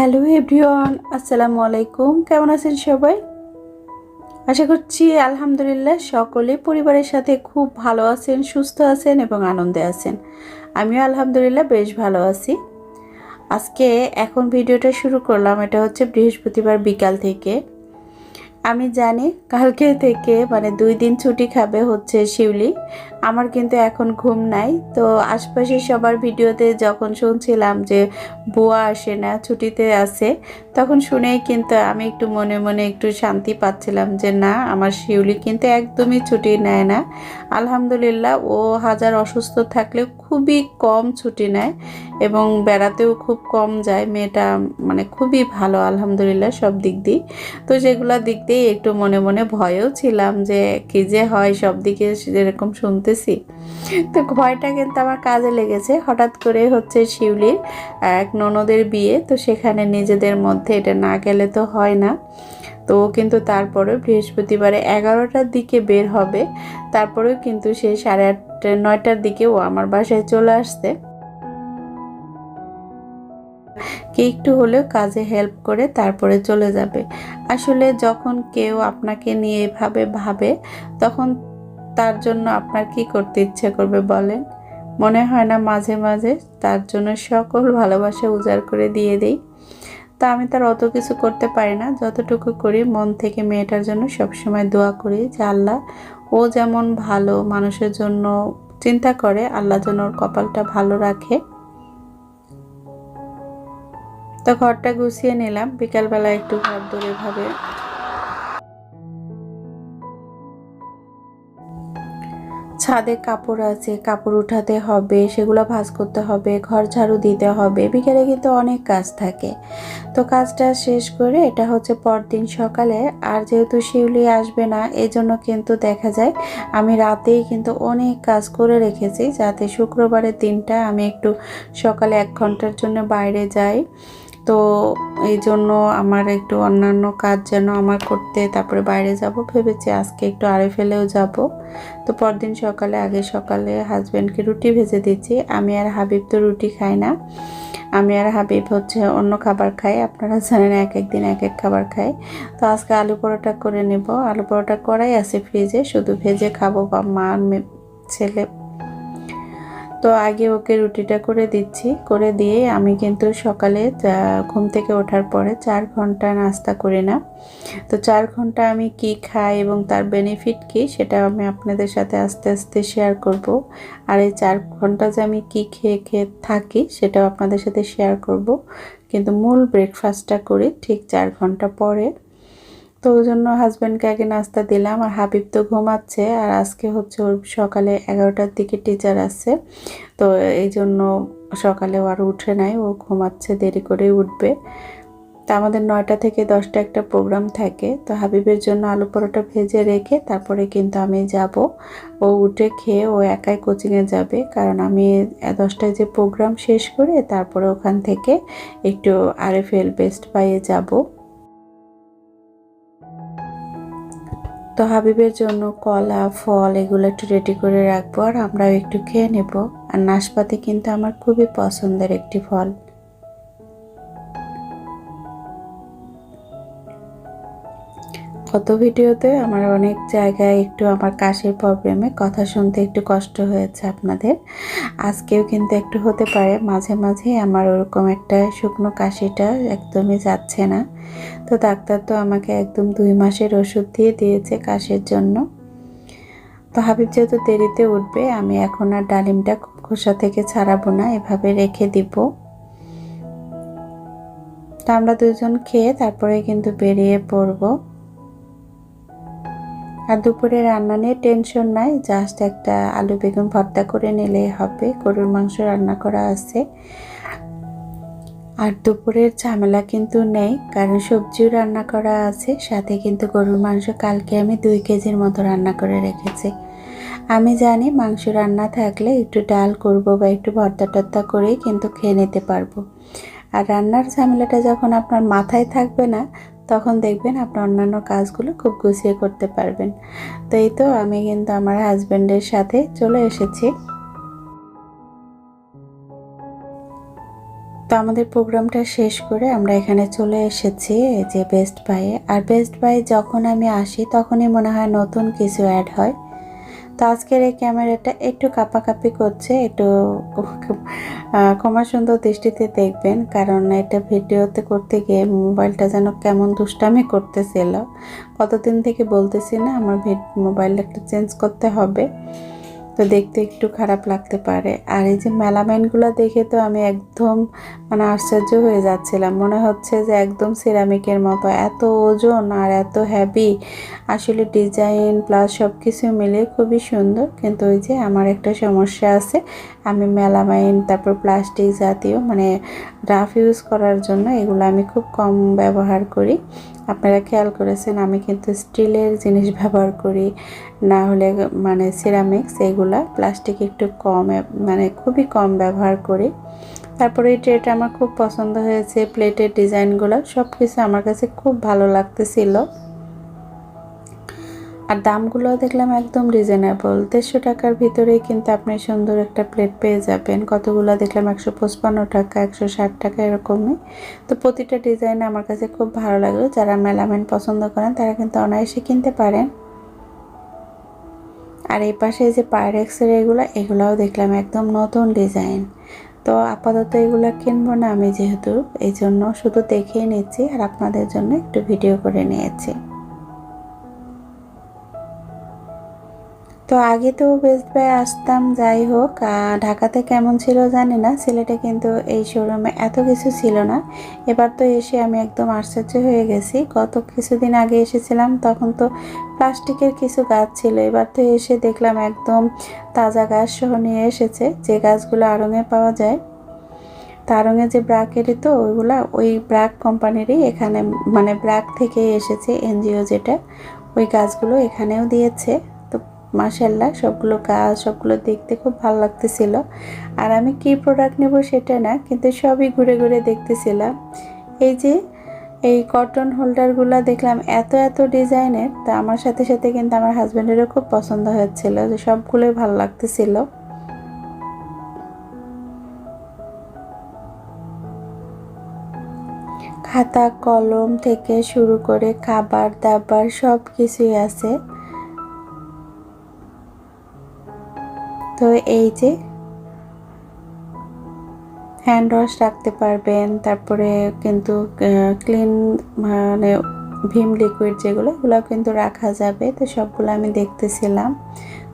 Hello everyone, আসসালামু আলাইকুম। কেমন আছেন সবাই? আশা করছি আলহামদুলিল্লাহ সকলে পরিবারের সাথে খুব ভালো আছেন, সুস্থ আছেন এবং আনন্দে আছেন। আমিও আলহামদুলিল্লাহ বেশ ভালো আছি। আজকে এখন ভিডিওটা শুরু করলাম, এটা হচ্ছে বৃহস্পতিবার বিকাল থেকে। আমি জানি কালকে থেকে মানে দুই দিন ছুটি খাবে হচ্ছে শিউলি। আমার কিন্তু এখন ঘুম নাই। তো আশপাশে সবার ভিডিওতে যখন শুনছিলাম যে বুয়া আসে না, ছুটিতে আছে, তখন শুনেই কিন্তু আমি একটু মনে মনে একটু শান্তি পাচ্ছিলাম যে না, আমার শিউলি কিন্তু একদমই ছুটি নেয় না। আলহামদুলিল্লাহ, ও হাজার অসুস্থ থাকলে খুবই কম ছুটি নেয় এবং বেড়াতেও খুব কম যায়। মেয়েটা মানে খুবই ভালো, আলহামদুলিল্লাহ, সব দিক দিয়ে। তো সেগুলো দিক দিয়ে একটু মনে মনে ভয়েও ছিলাম যে কি যে হয়, সব দিকে যেরকম শুনতেছি তো ভয়টা কিন্তু আমার কাজে লেগেছে। হঠাৎ করে হচ্ছে শিউলির এক ননদের বিয়ে, তো সেখানে নিজেদের মধ্যে এটা না গেলে তো হয় না। তো কিন্তু তারপরে বৃহস্পতিবারে এগারোটার দিকে বের হবে। তারপরেও কিন্তু সে সাড়ে আটটা, নয়টার দিকে ও আমার বাসায় চলে আসতে কে একটু হলেও কাজে হেল্প করে তারপরে চলে যাবে। আসলে যখন কেউ আপনাকে নিয়ে এভাবে ভাবে, তখন তার জন্য আপনার কি করতে ইচ্ছে করবে বলেন? মনে হয় না মাঝে মাঝে তার জন্য সকল ভালোবাসা উজাড় করে দিয়ে দেই। তা আমি তার অত কিছু করতে পারি না। যতটুকু করি মন থেকে মেয়েটার জন্য সবসময় দোয়া করি যে আল্লাহ ও যেমন ভালো মানুষের জন্য চিন্তা করে, আল্লাহ যেন ওর কপালটা ভালো রাখে। তো ঘরটা গুছিয়ে নিলাম। বিকালবেলা একটু ঘর ধরে ভাবে ছাদে কাপড় আছে, কাপড় উঠাতে হবে, সেগুলো ভাঁজ করতে হবে, ঘর ঝাড়ু দিতে হবে, বিকেলে কিন্তু অনেক কাজ থাকে। তো কাজটা শেষ করে এটা হচ্ছে পরদিন সকালে, আর যেহেতু শিউলি আসবে না, এজন্য কিন্তু দেখা যায় আমি রাতেই কিন্তু অনেক কাজ করে রেখেছি, যাতে শুক্রবারের দিনটা আমি একটু সকালে এক ঘণ্টার জন্য বাইরে যাই। তো এই জন্য আমার একটু অন্যান্য কাজ যেন আমার করতে তারপরে বাইরে যাব। ভেবেছি আজকে একটু আড়ে ফেলেও যাব। তো পরদিন সকালে, আগে সকালে হাজব্যান্ডকে রুটি ভেজে দিচ্ছি আমি আর হাবিব তো রুটি খাই না। আমি আর হাবিব হচ্ছে অন্য খাবার খাই। আপনারা জানেন এক এক দিন এক এক খাবার খাই। তো আজকে আলু পরোটা করে নেব। আলু পরোটা করাই আছে ফ্রিজে শুধু ভেজে খাব বা মা, ছেলে তো আগে ওকে রুটিটা করে দিচ্ছি। করে দিয়ে আমি কিন্তু সকালে ঘুম থেকে ওঠার পরে চার ঘণ্টা নাস্তা করি না। তো চার ঘণ্টা আমি কি খাই এবং তার বেনিফিট কি সেটা আমি আপনাদের সাথে আস্তে আস্তে শেয়ার করব। আর এই চার ঘণ্টা যে আমি কি খেয়ে খেয়ে থাকি সেটাও আপনাদের সাথে শেয়ার করব। কিন্তু মূল ব্রেকফাস্টটা করি ঠিক চার ঘণ্টা পরে। তো ওই জন্য হাজব্যান্ডকে আগে নাস্তা দিলাম আর হাবিব তো ঘুমাচ্ছে আর আজকে হচ্ছে ওর সকালে এগারোটার দিকে টিচার আছে। তো এই জন্য সকালে ও আর উঠে নাই, ও ঘুমাচ্ছে, দেরি করেই উঠবে। তা আমাদের নয়টা থেকে দশটা একটা প্রোগ্রাম থাকে। তো হাবিবের জন্য আলু পরোটা ভেজে রেখে তারপরে কিন্তু আমি যাব। ও উঠে খেয়ে ও একাই কোচিংয়ে যাবে। কারণ আমি দশটায় যে প্রোগ্রাম শেষ করে তারপরে ওখান থেকে একটু আরএফএল বেস্ট পাইয়ে যাব। তো হাবিবের জন্য কলা, ফল এগুলো একটু রেডি করে রাখব আর আমরাও একটু খেয়ে নেব। আর নাশপাতি কিন্তু আমার খুবই পছন্দের একটি ফল। গত ভিডিওতে আমার অনেক জায়গায় একটু আমার কাশির প্রবলেমে কথা শুনতে একটু কষ্ট হয়েছে আপনাদের। আজকেও কিন্তু একটু হতে পারে, মাঝে মাঝে আমার ওরকম একটা শুকনো কাশিটা একদমই যাচ্ছে না। তো ডাক্তার তো আমাকে একদম দুই মাসের ওষুধ দিয়ে দিয়েছে কাশির জন্য। তো হাবিব যেহেতু দেরিতে উঠবে, আমি এখন আর ডালিমটা খোসা থেকে ছাড়াবো না, এভাবে রেখে দিব। তো আমরা দুজন খেয়ে তারপরে কিন্তু বেরিয়ে পড়ব। আর দুপুরে রান্না নিয়ে টেনশন নাই জাস্ট একটা আলু বেগুন ভর্তা করে নিলে হবে, গরুর মাংস রান্না করা আছে। আর দুপুরের ঝামেলা কিন্তু নেই, কারণ সবজিও রান্না করা আছে, সাথে কিন্তু গরুর মাংস কালকে আমি দুই কেজির মতো রান্না করে রেখেছি। আমি জানি মাংস রান্না থাকলে একটু ডাল করব বা একটু ভর্তা টর্তা করেই কিন্তু খেয়ে নিতে পারব। আর রান্নার ঝামেলাটা যখন আপনার মাথায় থাকবে না তখন দেখবেন আপনার অন্যান্য কাজগুলো খুব গুছিয়ে করতে পারবেন। তো এই তো আমি কিন্তু আমার হাজব্যান্ডের সাথে চলে এসেছি। তো আমাদের প্রোগ্রামটা শেষ করে আমরা এখানে চলে এসেছি যে বেস্ট বাইয়ে আর বেস্ট বাই যখন আমি আসি তখনই মনে হয় নতুন কিছু অ্যাড হয়। তো আজকের এই ক্যামেরাটা একটু কাপাকাপি করছে, একটু ক্ষমা সুন্দর দৃষ্টিতে দেখবেন, কারণ এটা ভিডিওতে করতে গিয়ে মোবাইলটা যেন কেমন দুষ্টামি করতেছিল। কতদিন থেকে বলতেছি না, আমার মোবাইল একটা চেঞ্জ করতে হবে। তো দেখতে একটু খারাপ লাগতে পারে। আর এই যে মেলামাইনগুলো দেখে তো আমি একদম মানে আশ্চর্য হয়ে যাচ্ছিলাম। মনে হচ্ছে যে একদম সিরামিকের মতো। এত ওজন আর এত হ্যাভি আসলে ডিজাইন প্লাস সব কিছু মিলে খুবই সুন্দর। কিন্তু ওই যে আমার একটা সমস্যা আছে। আমি মেলামাইন, তারপর প্লাস্টিক জাতীয় মানে রাফ ইউজ করার জন্য এগুলো আমি খুব কম ব্যবহার করি। আপনারা খেয়াল করেছেন আমি কিন্তু স্টিলের জিনিস ব্যবহার করি, না হলে মানে সিরামিক্স এগুলা প্লাস্টিক একটু কম মানে খুবই কম ব্যবহার করি। তারপরে এই ট্রেটা আমার খুব পছন্দ হয়েছে প্লেটের ডিজাইনগুলো সব কিছু আমার কাছে খুব ভালো লাগতেছিল। আর দামগুলো দেখলাম একদম রিজনেবল দেড়শো টাকার ভিতরেই কিন্তু আপনি সুন্দর একটা প্লেট পেয়ে যাবেন। কতগুলো দেখলাম? একশো পঁচপান্ন টাকা, একশো ষাট টাকা এরকমই। তো প্রতিটা ডিজাইন আমার কাছে খুব ভালো লাগল। যারা মেলামেন পছন্দ করেন, তারা কিন্তু অনায়াসে কিনতে পারেন। আর এই পাশে যে পায়রেক্সের এগুলো, এগুলাও দেখলাম একদম নতুন ডিজাইন তো আপাতত এগুলো কিনবো না আমি যেহেতু, এই জন্য শুধু দেখেই নিচ্ছি আর আপনাদের জন্য একটু ভিডিও করে নিয়েছি। তো আগে তো বেস্ট বাই আসতাম, যাই হোক। ঢাকাতে কেমন ছিল জানি না, সিলেটে কিন্তু এই শোরুমে এত কিছু ছিল না। এবার তো এসে আমি একদম আশ্চর্য হয়ে গেছি। গত কিছুদিন আগে এসেছিলাম, তখন তো প্লাস্টিকের কিছু গাছ ছিল। এবার তো এসে দেখলাম একদম তাজা গাছ সহ নিয়ে এসেছে। যে গাছগুলো আড়ঙে পাওয়া যায় তারঙে যে ব্রাকেরই তো ওইগুলা ওই ব্র্যাক কোম্পানিরই এখানে মানে ব্র্যাক থেকে এসেছে এনজিও যেটা, ওই গাছগুলো এখানেও দিয়েছে। মাসাল্লাহ সবগুলো গাছ সবগুলো দেখতে খুব ভালো লাগতেছিল। আর আমি কি প্রোডাক্ট নেব সেটা না, কিন্তু সবই ঘুরে ঘুরে দেখতেছিলাম। এই যে, এই কটন হোল্ডারগুলো দেখলাম, এত এত ডিজাইনের, তা আমার সাথে সাথে কিন্তু আমার হাজব্যান্ডেরও খুব পছন্দ হচ্ছিল যে সবগুলোই ভালো লাগতেছিল। খাতা, কলম থেকে শুরু করে খাবার দাবার সব কিছুই আছে। তো এই যে হ্যান্ড ওয়াশ রাখতে পারবেন, তারপরে কিন্তু ক্লিন মানে ভীম লিকুইড যেগুলো, এগুলো কিন্তু রাখা যাবে। তো সবগুলো আমি দেখতেছিলাম।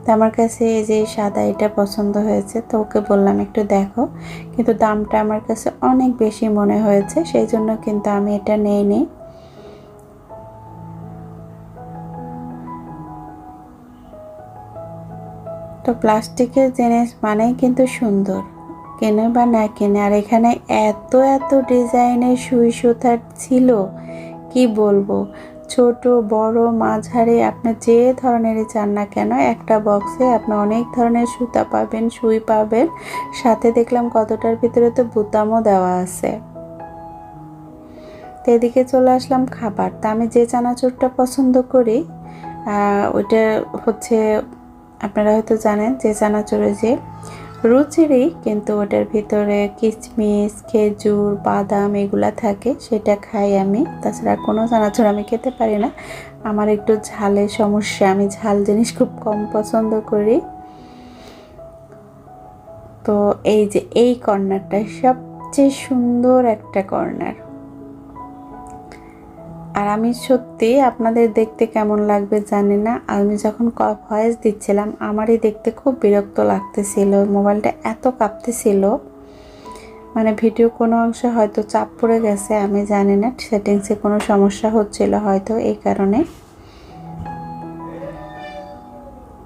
তো আমার কাছে এই যে সাদা এটা পছন্দ হয়েছে, তো ওকে বললাম একটু দেখো। কিন্তু দামটা আমার কাছে অনেক বেশি মনে হয়েছে, সেই জন্য কিন্তু আমি এটা নেই নি তো প্লাস্টিকের জিনিস মানেই কিন্তু সুন্দর। কেনে বা না কেনে, আর এখানে এত এত ডিজাইনের সুই সুতার ছিল, কি বলব? ছোট, বড়, মাঝারি, আপনি যে ধরনেরই চান না কেন, একটা বক্সে আপনি অনেক ধরনের সুতা পাবেন, সুই পাবেন। সাথে দেখলাম কতটার ভিতরে তো বুতামও দেওয়া আছে। তো এদিকে চলে আসলাম খাবার। তা আমি যে চানাচুরটা পছন্দ করি ওইটা হচ্ছে আপনারা হয়তো জানেন যে চানাচুরে যে রুচিরই কিন্তু ওটার ভিতরে কিশমিশ, খেজুর, বাদাম এগুলা থাকে, সেটা খাই আমি। তাছাড়া কোনো চানাচুর আমি খেতে পারি না। আমার একটু ঝালের সমস্যা, আমি ঝাল জিনিস খুব কম পছন্দ করি। তো এই যে এই কর্নারটা সবচেয়ে সুন্দর একটা কর্নার। আর আমি সত্যি আপনাদের দেখতে কেমন লাগবে জানি না। আমি যখন ভয়েস দিচ্ছিলাম, আমারই দেখতে খুব বিরক্ত লাগতেছিল। মোবাইলটা এত কাঁপতেছিল। মানে ভিডিও কোনো অংশে হয়তো চাপ পড়ে গেছে, আমি জানি না। সেটিংসে কোনো সমস্যা হচ্ছিল হয়তো এই কারণে।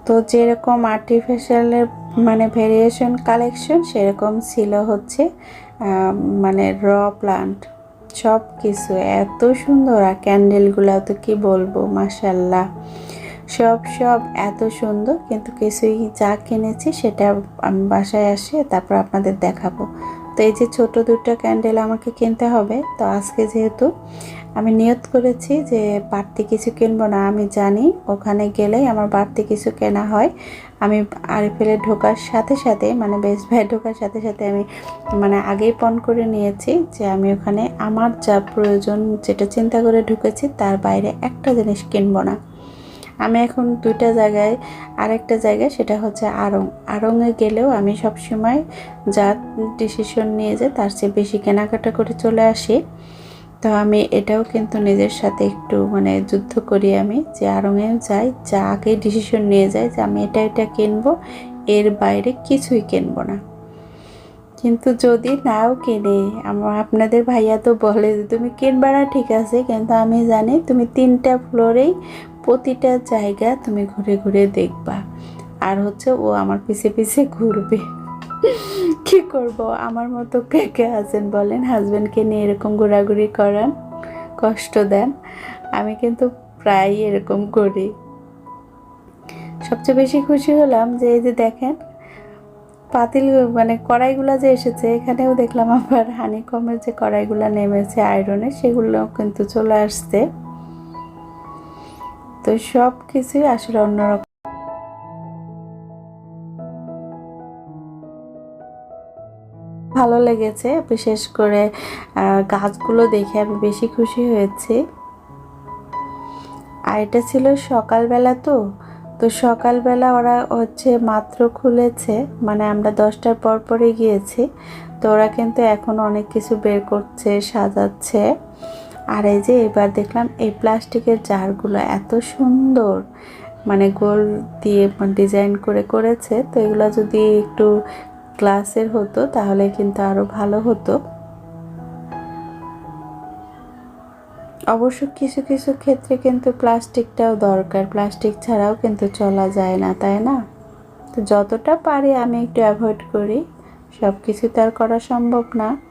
তো যেরকম আর্টিফিশিয়ালের মানে ভেরিয়েশন কালেকশন সেরকম ছিল হচ্ছে মানে র প্লান্ট সব কিছু এত সুন্দর আর ক্যান্ডেলগুলো তো কি বলব মাসাল্লাহ সব সব এত সুন্দর, কিন্তু কিছুই যা কিনেছি সেটা আমি বাসায় আসে তারপর আপনাদের দেখাবো। তো এই যে ছোট দুটো ক্যান্ডেল আমাকে কিনতে হবে, তো আজকে যেহেতু আমি নিয়ত করেছি যে বাড়তি কিছু কিনবো না, আমি জানি ওখানে গেলেই আমার বাড়তি কিছু কেনা হয়। আমি আরএফএলে ঢোকার সাথে সাথে মানে বেস্ট ভাই ঢোকার সাথে সাথে আমি মানে আগেই পণ করে নিয়েছি যে আমি ওখানে আমার যা প্রয়োজন যেটা চিন্তা করে ঢুকেছি তার বাইরে একটা জিনিস কিনবো না। আমি এখন দুইটা জায়গায়, আরেকটা জায়গায় সেটা হচ্ছে আড়ং। আড়ংয়ে গেলেও আমি সবসময় যা ডিসিশন নিয়ে যে তার চেয়ে বেশি কেনাকাটা করে চলে আসি। তো আমি এটাও কিন্তু নিজের সাথে একটু মানে যুদ্ধ করি আমি যে আড়ংয়েও যাই, যা আগে ডিসিশন নিয়ে যাই যে আমি এটা এটা কিনবো, এর বাইরে কিছুই কিনবো না। কিন্তু যদি নাও কিনে আমার আপনাদের ভাইয়া তো বলে যে তুমি কিনবা না ঠিক আছে, কিন্তু আমি জানি তুমি তিনটা ফ্লোরেই প্রতিটা জায়গা তুমি ঘুরে ঘুরে দেখবা। আর হচ্ছে ও আমার পিছে পিছে ঘুরবে। কি করব? আমার মতো কে কে আছেন বলেন? হাজব্যান্ডকে নিয়ে এরকম ঘোরাঘুরি করান, কষ্ট দেন। আমি কিন্তু প্রায় এরকম করি। সবচেয়ে বেশি খুশি হলাম যে, এই যে দেখেন, পাতিল মানে কড়াইগুলো যে এসেছে, এখানেও দেখলাম আবার হানিকমের যে কড়াইগুলো নেমেছে আয়রনে সেগুলো কিন্তু চলে আসছে। তো সব কিছুই আসলে অন্যরকম। ভালো লেগেছে। বিশেষ করে গাছগুলো দেখে আমি বেশি খুশি হয়েছি। আর এটা ছিল সকালবেলা তো তো সকালবেলা ওরা হচ্ছে মাত্র খুলেছে মানে আমরা দশটার পর পরে গিয়েছি। তো ওরা কিন্তু এখন অনেক কিছু বের করছে, সাজাচ্ছে। আর এই যে এবার দেখলাম এই প্লাস্টিকের জারগুলো এত সুন্দর মানে গোল দিয়ে ডিজাইন করে করেছে। তো এগুলো যদি একটু গ্লাসের হতো, তাহলে কিন্তু আরও ভালো হতো। অবশ্য কিছু কিছু ক্ষেত্রে কিন্তু প্লাস্টিকটাও দরকার। প্লাস্টিক ছাড়াও কিন্তু চলা যায় না, তাই না? তো যতটা পারি আমি একটু অ্যাভয়েড করি। সব কিছু তো আর করা সম্ভব না।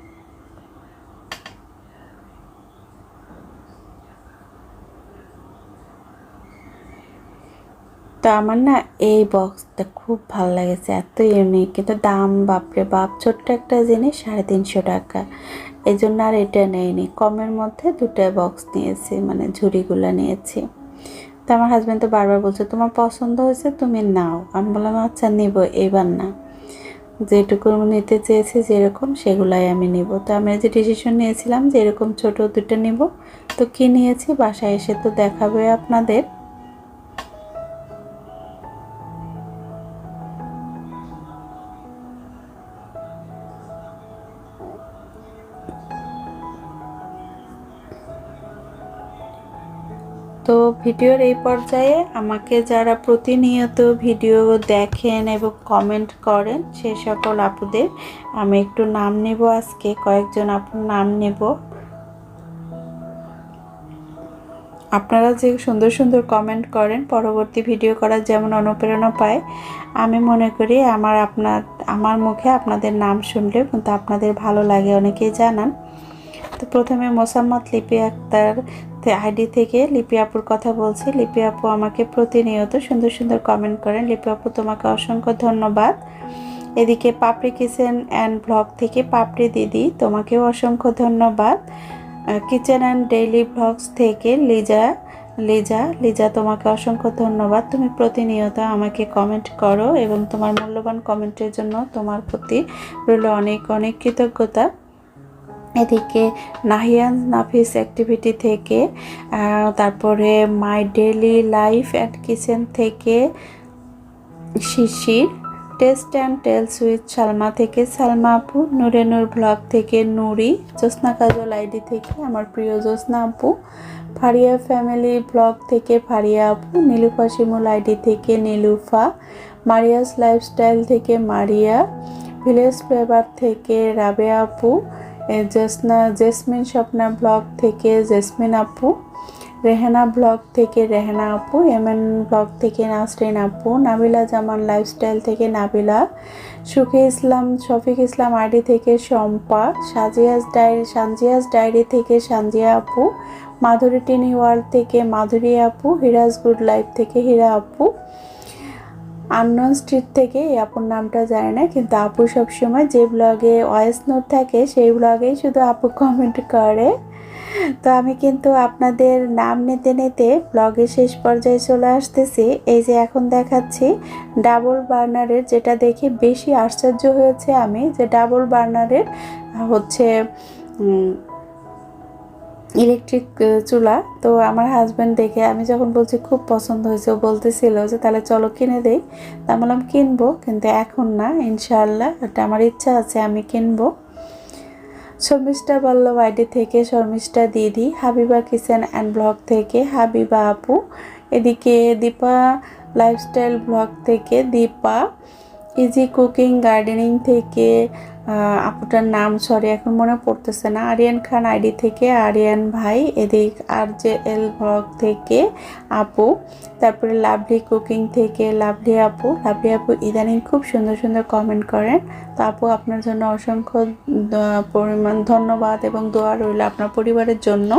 আমার না এই বক্সটা খুব ভালো লেগেছে, এত ইউনিক কিন্তু দাম, বাপরে বাপ, ছোট্ট একটা জিনিস সাড়ে তিনশো টাকা। এই জন্য আর এটা নেইনি। কমের মধ্যে দুটো বক্স নিয়েছি মানে ঝুড়িগুলো নিয়েছি। তো আমার হাজব্যান্ড তো বারবার বলছে, তোমার পছন্দ হয়েছে, তুমি নাও। আমি বললাম আচ্ছা নিব, এবার না। যেটুকু নিতে চেয়েছি যেরকম, সেগুলাই আমি নিব। তো আমি যে ডিসিশন নিয়েছিলাম যে এরকম ছোটো দুটো নিব, তো কি নিয়েছি, বাসায় এসে তো দেখাবে আপনাদের। ভিডিওর এই পর্যায়ে আমাকে যারা প্রতিনিয়ত ভিডিও দেখেন এবং কমেন্ট করেন, সে সকল আপুদের আমি একটু নাম নেব আজকে, কয়েকজন আপুর নাম নেব। আপনারা যে সুন্দর সুন্দর কমেন্ট করেন, পরবর্তী ভিডিও করার যেমন অনুপ্রেরণা পায়, আমি মনে করি আমার আপনার, আমার মুখে আপনাদের নাম শুনলে কিন্তু আপনাদের ভালো লাগে, অনেকেই জানান। তো প্রথমে মোসাম্মদ লিপি আক্তার আইডি থেকে লিপি আপুর কথা বলছি। লিপি আপু আমাকে প্রতিনিয়ত সুন্দর সুন্দর কমেন্ট করেন। লিপি আপু তোমাকে অসংখ্য ধন্যবাদ। এদিকে পাপড়ি কিচেন অ্যান্ড ব্লগ থেকে পাপড়ি দিদি, তোমাকেও অসংখ্য ধন্যবাদ। কিচেন অ্যান্ড ডেইলি ব্লগস থেকে লিজা লিজা লিজা তোমাকে অসংখ্য ধন্যবাদ। তুমি প্রতিনিয়ত আমাকে কমেন্ট করো এবং তোমার মূল্যবান কমেন্টের জন্য তোমার প্রতি রইল অনেক অনেক কৃতজ্ঞতা। এদিকে নাহিয়ান নাফিস অ্যাক্টিভিটি থেকে তারপরে my daily life and kitchen থেকে Shishir taste and tales with Salma থেকে সালমা আপু, নূরে নূর ব্লগ থেকে নুরি, জ্যোৎস্না কাজল আইডি থেকে আমার প্রিয় জ্যোৎস্না আপু, ফারিয়া ফ্যামিলি ব্লগ থেকে ফারিয়া আপু, নীলুফা শিমুল আইডি থেকে নীলুফা, মারিয়াস লাইফস্টাইল থেকে মারিয়া ভিলেজ ফ্লেভার থেকে রাবে আপু জেসনা, জেসমিন স্বপ্না ব্লগ থেকে জেসমিন আপু, রেহানা ব্লগ থেকে রেহানা আপু, এমএন ব্লগ থেকে নাসরিন আপু, নাবিলা জামান লাইফস্টাইল থেকে নাবিলা, সুখী ইসলাম, শফিক ইসলাম আইডি থেকে শম্পা, সাজিয়াস ডায়েরি, সানজিয়াস ডায়েরি থেকে সানজিয়া আপু, মাধুরী টিনি ওয়ার্ল্ড থেকে মাধুরী আপু, হিরাজ গুড লাইফ থেকে হীরা আপু আননোন স্ট্রিট থেকে এই আপুর নামটা জানে না, কিন্তু আপু সবসময় যে ব্লগে ভয়েস নোট থাকে, সেই ব্লগেই শুধু আপু কমেন্ট করে। তো আমি কিন্তু আপনাদের নাম নিতে নিতে ব্লগের শেষ পর্যায়ে চলে আসতেছি। এই যে এখন দেখাচ্ছি ডাবল বার্নারের যেটা দেখে বেশি আশ্চর্য হয়েছে আমি, যে ডাবল বার্নারের হচ্ছে ইলেকট্রিক চুলা। তো আমার হাজব্যান্ড দেখে আমি যখন বলছি খুব পছন্দ হয়েছে, ও বলতেছিল যে, তাহলে চলো কিনে দেই। তা বললাম, কিনবো? কিন্তু এখন না, ইনশাআল্লাহ, এটা আমার ইচ্ছা আছে, আমি কিনবো। শর্মিষ্ঠা বল্লভ আইডি থেকে শর্মিষ্ঠা দিদি, হাবিবা কিচেন অ্যান্ড ব্লগ থেকে হাবিবা আপু, এদিকে দীপা লাইফস্টাইল ব্লগ থেকে দীপা ইজি কুকিং গার্ডেনিং থেকে আপুটার নাম সরি এখন মনে পড়তেছে না। আরিয়ান খান আইডি থেকে, আরিয়ান ভাই, এদিক আর জে এল ব্লগ থেকে আপু, তারপরে লাভলি কুকিং থেকে লাভলি আপু। লাভলি আপু ইদানিং খুব সুন্দর সুন্দর কমেন্ট করেন। তো আপু, আপনার জন্য অসংখ্য পরিমাণ ধন্যবাদ এবং দোয়া রইল আপনার পরিবারের জন্য।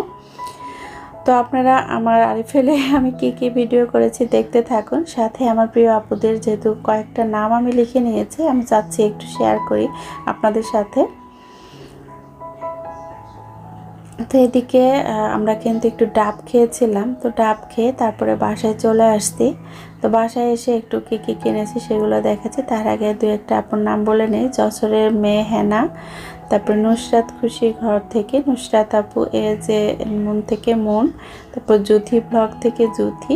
তো আপনারা আমার আরিফেলে আমি কি কি ভিডিও করেছি দেখতে থাকুন। সাথে আমার প্রিয় আপুদের যেহেতু কয়েকটা নাম আমি লিখে নিয়েছি, আমি চাচ্ছি একটু শেয়ার করি আপনাদের সাথে। তো এদিকে আমরা কিন্তু একটু ডাব খেয়েছিলাম। তো ডাব খেয়ে তারপরে বাসায় চলে আসছি। তো বাসায় এসে একটু কী কী কিনেছি সেগুলো দেখাচ্ছি। তার আগে দু একটা আপনার নাম বলে নেই, যশোরের মেয়ে হেনা। তারপর নুসরাত খুশি ঘর থেকে, নুসরাত আপু এ যে মন থেকে মন, তারপর জুথি ব্লগ থেকে জুথি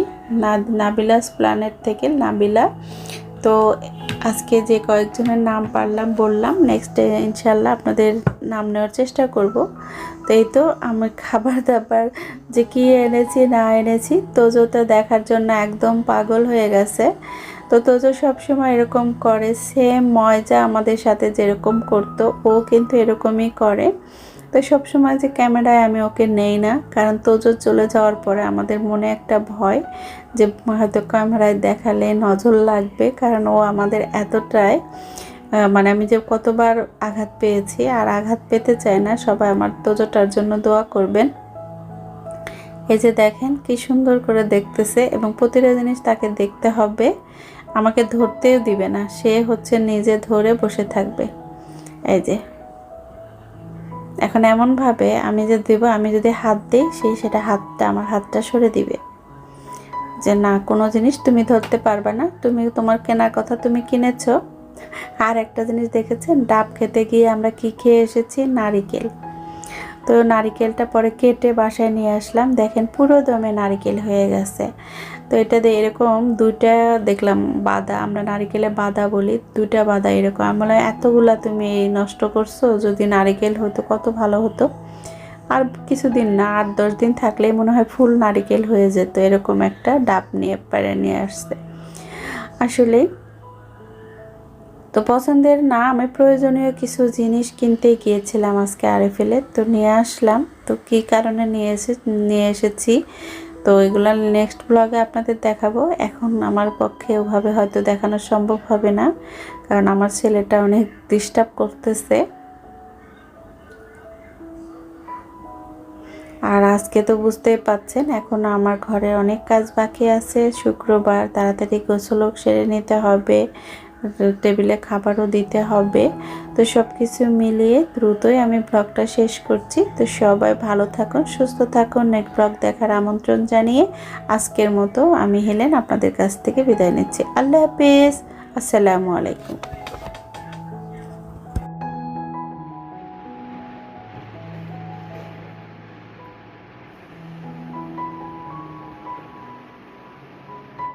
নাবিলাস প্ল্যানেট থেকে নাবিলা। তো আজকে যে কয়েকজনের নাম পারলাম, বললাম নেক্সট ইনশাল্লাহ আপনাদের নাম নেওয়ার চেষ্টা করব। তো এই তো আমার খাবার দাবার, যে কি এনেছি না এনেছি, তো তোজোতে দেখার জন্য একদম পাগল হয়ে গেছে। তো তোজো সবসময় এরকম করে সেম ময়জা আমাদের সাথে যেরকম করতো, ও কিন্তু এরকমই করে। তো সবসময় যে ক্যামেরায় আমি ওকে নেই না, কারণ তোজো চলে যাওয়ার পরে আমাদের মনে একটা ভয় যে হয়তো ক্যামেরায় দেখালে নজর লাগবে, কারণ ও আমাদের এতটাই মানে আমি যে কতবার আঘাত পেয়েছি আর আঘাত পেতে চাই না, সবাই আমার তোজোটার জন্য দোয়া করবেন। এই যে দেখেন কি সুন্দর করে দেখতেছে এবং প্রতিটা জিনিস তাকে দেখতে হবে। আমাকে ধরতেও দিবে না। সে হচ্ছে নিজে ধরে বসে থাকবে। এই যে। এখন এমনভাবে আমি যে দেব, আমি যদি হাত দিই, সেই সেটা হাতটা, আমার হাতটা সরে দিবে। যে না, কোনো জিনিস তুমি ধরতে পারবে না। তুমি, তোমার কেনার কথা তুমি কিনেছো। আর একটা জিনিস দেখেছেন? ডাব খেতে গিয়ে আমরা কি খেয়ে এসেছি? নারিকেল। তো নারিকেলটা পরে কেটে বাসায় নিয়ে আসলাম। দেখেন পুরো দমে নারিকেল হয়ে গেছে। তো এটা দিয়ে এরকম দুইটা দেখলাম, বাদা, আমরা নারিকেলে বাদা বলি, দুইটা বাদা এরকম। আমি এতগুলা তুমি নষ্ট করছ, যদি নারিকেল হতো কত ভালো হতো। আর কিছুদিন না, আট, দশ দিন থাকলেই মনে হয় ফুল নারিকেল হয়ে যেত, এরকম একটা ডাব নিয়ে পেরে নিয়ে আসতে। আসলে তো পছন্দের না, আমি প্রয়োজনীয় কিছু জিনিস কিনতে গিয়েছিলাম আজকে আরে ফেলে তো নিয়ে আসলাম। তো কি কারণে নিয়ে এসে, নিয়ে এসেছি? তো এগুলো নেক্সট ব্লগে আপনাদের দেখাবো। এখন আমার পক্ষে ওভাবে হয়তো দেখানো সম্ভব হবে না, কারণ আমার ছেলেটা অনেক ডিস্টার্ব করতেছে। আর আজকে তো বুঝতেই পাচ্ছেন, এখন আমার ঘরে অনেক কাজ বাকি আছে। শুক্রবার তাড়াতাড়ি গোসলক সেরে নিতে হবে। টেবিলে খাবারও দিতে হবে। তো সব কিছু মিলিয়ে দ্রুতই আমি ব্লগটা শেষ করছি। তো সবাই ভালো থাকুন, সুস্থ থাকুন। নেক্সট ব্লগ দেখার আমন্ত্রণ জানিয়ে আজকের মতো আমি হেলেন আপনাদের কাছ থেকে বিদায় নিচ্ছি। আল্লাহ হাফিজ। আসসালামু আলাইকুম।